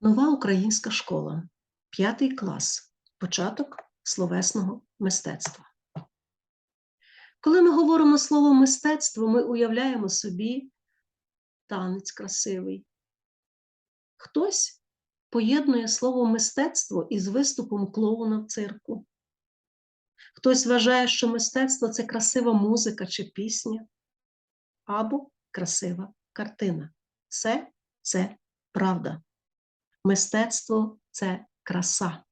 Нова українська школа, п'ятий клас, початок словесного мистецтва. Коли ми говоримо слово мистецтво, ми уявляємо собі танець красивий. Хтось поєднує слово мистецтво із виступом клоуна в цирку. Хтось вважає, що мистецтво це красива музика чи пісня, або красива картина. Все це правда. Мистецтво це краса.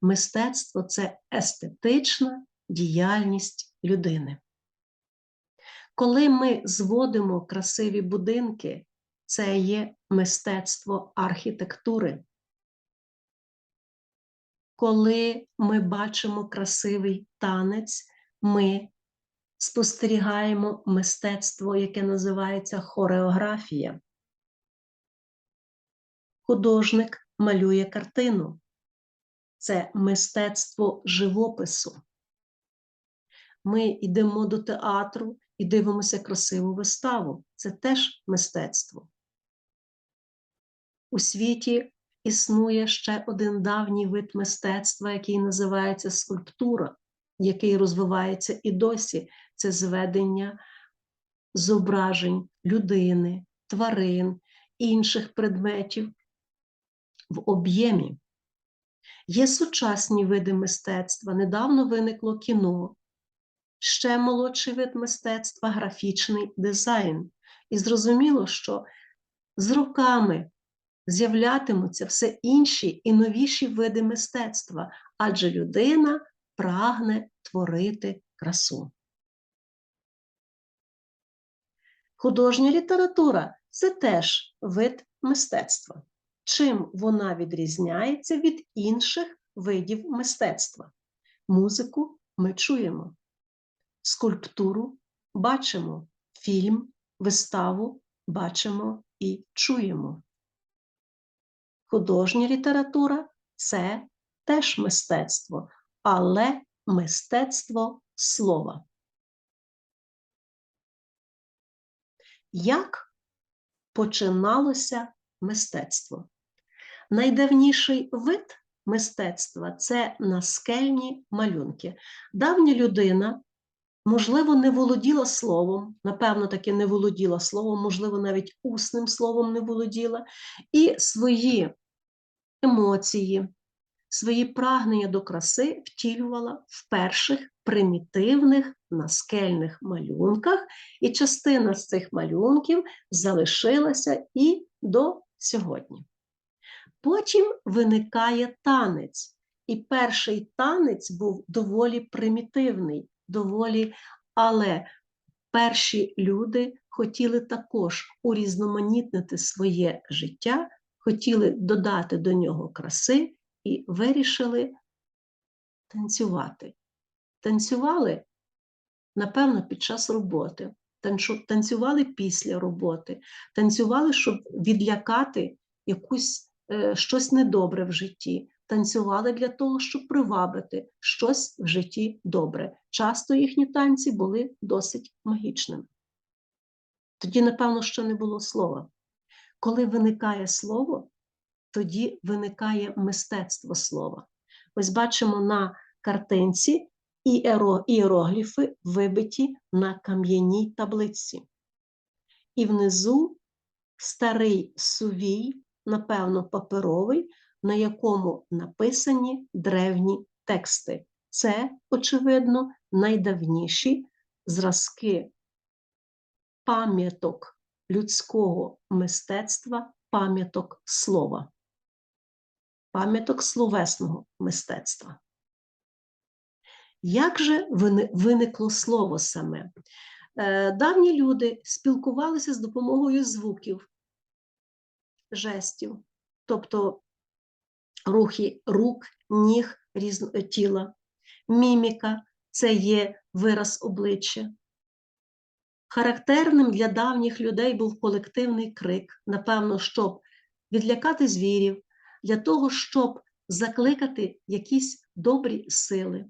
Мистецтво це естетична діяльність людини. Коли ми зводимо красиві будинки, це є мистецтво архітектури. Коли ми бачимо красивий танець, ми спостерігаємо мистецтво, яке називається хореографія. Художник малює картину. Це мистецтво живопису. Ми йдемо до театру і дивимося красиву виставу. Це теж мистецтво. У світі існує ще один давній вид мистецтва, який називається скульптура, який розвивається і досі. Це зведення зображень людини, тварин, інших предметів в об'ємі. Є сучасні види мистецтва. Недавно виникло кіно, ще молодший вид мистецтва графічний дизайн. І зрозуміло, що з роками з'являтимуться все інші і новіші види мистецтва, адже людина прагне творити красу. Художня література це теж вид мистецтва. Чим вона відрізняється від інших видів мистецтва? Музику ми чуємо, скульптуру бачимо, фільм, виставу бачимо і чуємо. Художня література це теж мистецтво, але мистецтво слова. Як починалося мистецтво? Найдавніший вид мистецтва це наскельні малюнки. Давня людина, можливо, не володіла словом, напевно, таки не володіла словом, можливо, навіть усним словом не володіла, і свої емоції, свої прагнення до краси втілювала в перших примітивних наскельних малюнках, і частина з цих малюнків залишилася і до сьогодні. Потім виникає танець, і перший танець був доволі примітивний, доволі, але перші люди хотіли також урізноманітнити своє життя, хотіли додати до нього краси і вирішили танцювати. Танцювали, напевно, під час роботи, танцювали після роботи, танцювали, щоб відлякати якусь щось недобре в житті, танцювали для того, щоб привабити щось в житті добре. Часто їхні танці були досить магічними. Тоді, напевно, що не було слова. Коли виникає слово, тоді виникає мистецтво слова. Ось бачимо на картинці іерогліфи, вибиті на кам'яній таблиці. І внизу старий сувій напевно, паперовий, на якому написані древні тексти. Це, очевидно, найдавніші зразки пам'яток людського мистецтва, пам'яток слова, пам'яток словесного мистецтва. Як же виникло слово саме? Е, давні люди спілкувалися з допомогою звуків, жестів, тобто рухи рук, ніг е, тіла, міміка це є вираз обличчя. Характерним для давніх людей був колективний крик, напевно, щоб відлякати звірів, для того, щоб закликати якісь добрі сили.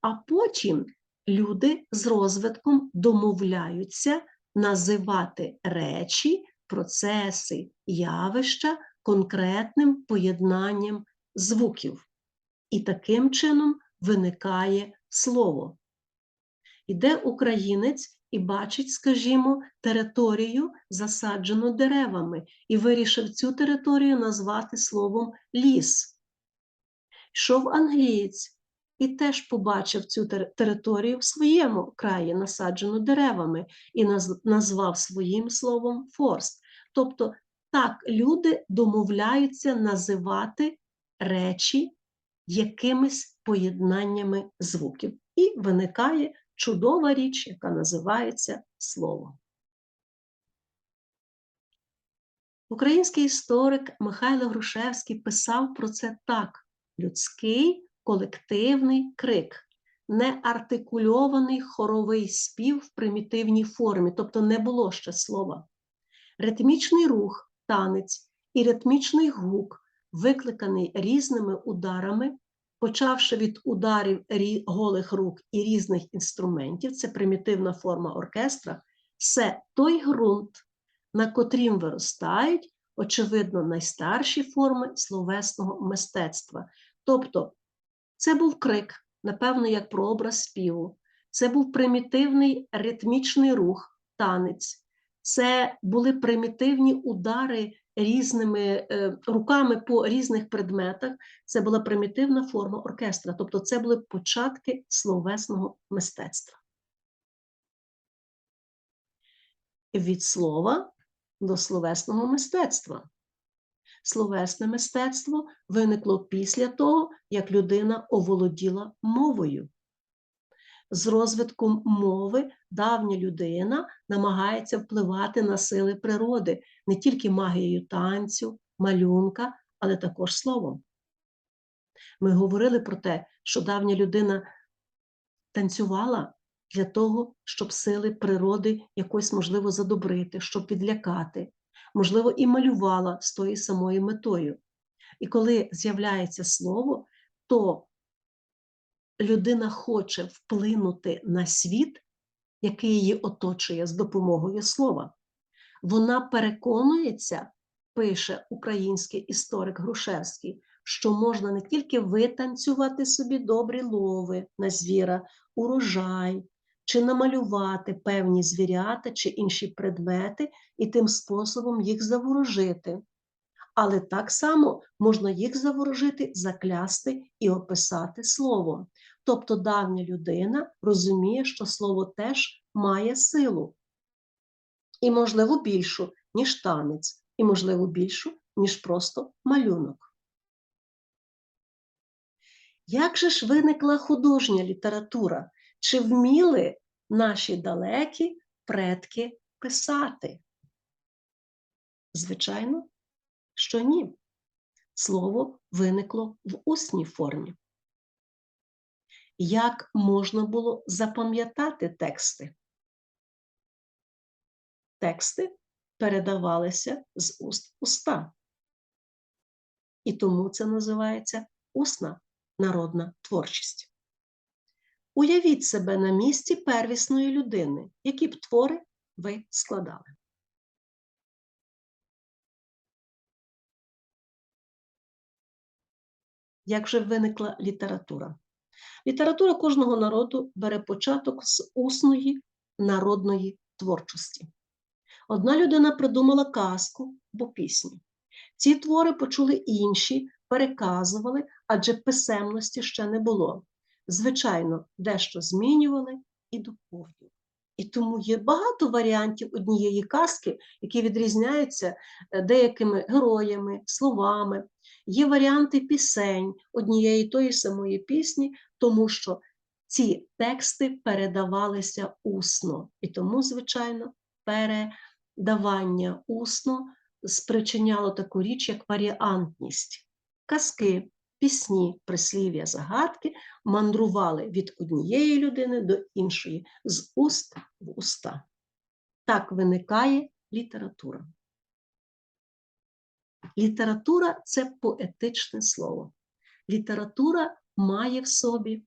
А потім люди з розвитком домовляються називати речі процеси, явища конкретним поєднанням звуків. І таким чином виникає слово. Іде українець і бачить, скажімо, територію, засаджену деревами, і вирішив цю територію назвати словом ліс. Йшов англієць і теж побачив цю територію в своєму краї, насаджену деревами, і назвав своїм словом форст. Тобто так люди домовляються називати речі якимись поєднаннями звуків. І виникає чудова річ, яка називається слово. Український історик Михайло Грушевський писав про це так: людський колективний крик, неартикульований хоровий спів в примітивній формі, тобто не було ще слова. Ритмічний рух, танець і ритмічний гук, викликаний різними ударами, почавши від ударів голих рук і різних інструментів, це примітивна форма оркестра, це той ґрунт, на котрім виростають, очевидно, найстарші форми словесного мистецтва. Тобто це був крик, напевно, як прообраз співу, це був примітивний ритмічний рух, танець, це були примітивні удари різними е, руками по різних предметах. Це була примітивна форма оркестра, тобто це були початки словесного мистецтва. Від слова до словесного мистецтва. Словесне мистецтво виникло після того, як людина оволоділа мовою з розвитком мови давня людина намагається впливати на сили природи не тільки магією танцю, малюнка, але також словом. Ми говорили про те, що давня людина танцювала для того, щоб сили природи якось можливо задобрити, щоб підлякати, можливо, і малювала з тою самою метою. І коли з'являється слово, то людина хоче вплинути на світ, який її оточує з допомогою слова, вона переконується, пише український історик Грушевський, що можна не тільки витанцювати собі добрі лови на звіра, урожай, чи намалювати певні звірята чи інші предмети, і тим способом їх заворожити але так само можна їх заворожити, заклясти і описати словом. Тобто давня людина розуміє, що слово теж має силу, і, можливо, більшу, ніж танець, і, можливо, більшу, ніж просто малюнок. Як же ж виникла художня література? Чи вміли наші далекі предки писати? Звичайно, що ні. Слово виникло в усній формі. Як можна було запам'ятати тексти? Тексти передавалися з уст уста. І тому це називається усна народна творчість. Уявіть себе на місці первісної людини, які б твори ви складали. як же виникла література. Література кожного народу бере початок з усної народної творчості. Одна людина придумала казку або пісню. Ці твори почули інші, переказували, адже писемності ще не було. Звичайно, дещо змінювали і доповнювали. І тому є багато варіантів однієї казки, які відрізняються е, деякими героями, словами. Є варіанти пісень однієї тої самої пісні, тому що ці тексти передавалися усно. І тому, звичайно, передавання усно спричиняло таку річ, як варіантність. Казки, пісні, прислів'я, загадки мандрували від однієї людини до іншої, з уст в уста. Так виникає література. Література це поетичне слово. Література має в собі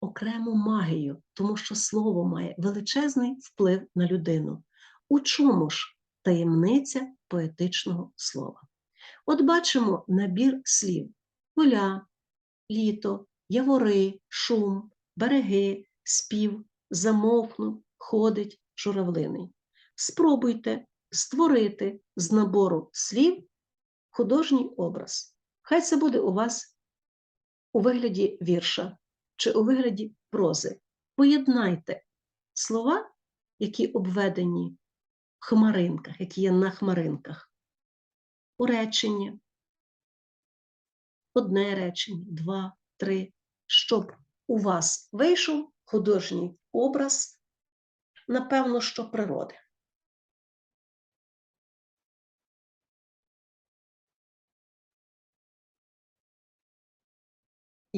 окрему магію, тому що слово має величезний вплив на людину. У чому ж таємниця поетичного слова? От бачимо набір слів: поля, літо, явори, шум, береги, спів, замовкнув, ходить, журавлиний. Спробуйте створити з набору слів художній образ. Хай це буде у вас у вигляді вірша чи у вигляді прози. Поєднайте слова, які обведені в хмаринках, які є на хмаринках, у реченні, одне речення, два, три, щоб у вас вийшов художній образ, напевно, що природи.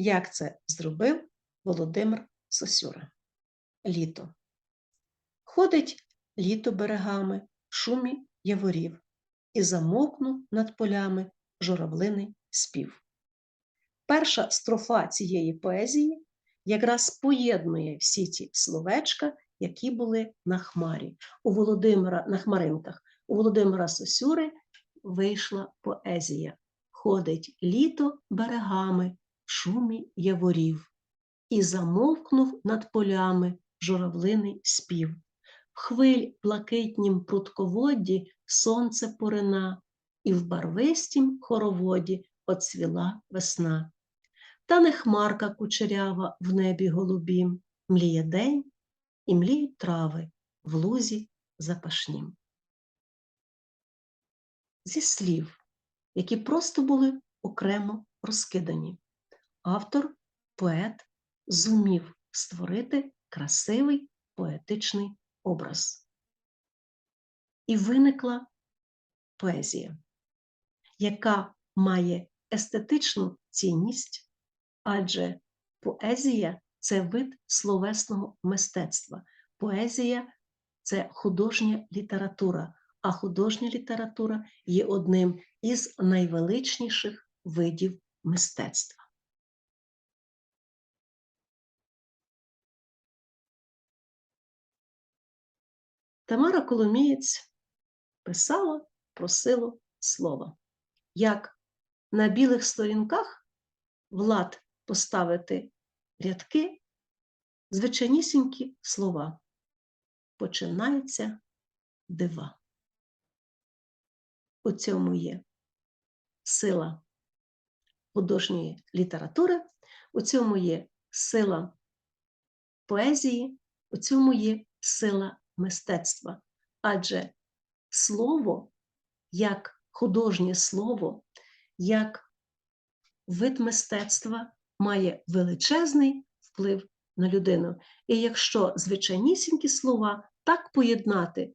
Як це зробив Володимир Сосюра? Літо. Ходить літо берегами, шумі яворів, і замокнув над полями журавлиний спів. Перша строфа цієї поезії якраз поєднує всі ті словечка, які були на хмарі. У Володимира на хмаринках. У Володимира Сосюри вийшла поезія. Ходить літо берегами, шумі яворів, і замовкнув над полями журавлиний спів. В хвиль блакитнім прутководді сонце порина, і в барвистім хороводі оцвіла весна. Та не хмарка кучерява в небі голубім, мліє день і мліють трави в лузі запашнім. Зі слів, які просто були окремо розкидані, автор, поет зумів створити красивий поетичний образ. І виникла поезія, яка має естетичну цінність, адже поезія це вид словесного мистецтва. Поезія це художня література, а художня література є одним із найвеличніших видів мистецтва. Тамара Коломієць писала про силу слова. Як на білих сторінках влад поставити рядки, звичайнісінькі слова. Починаються дива. У цьому є сила художньої літератури, у цьому є сила поезії, у цьому є сила мистецтва. Адже слово, як художнє слово, як вид мистецтва має величезний вплив на людину. І якщо звичайнісінькі слова так поєднати,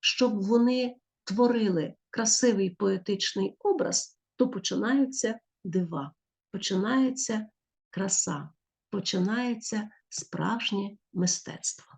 щоб вони творили красивий поетичний образ, то починаються дива, починається краса, починається справжнє мистецтво.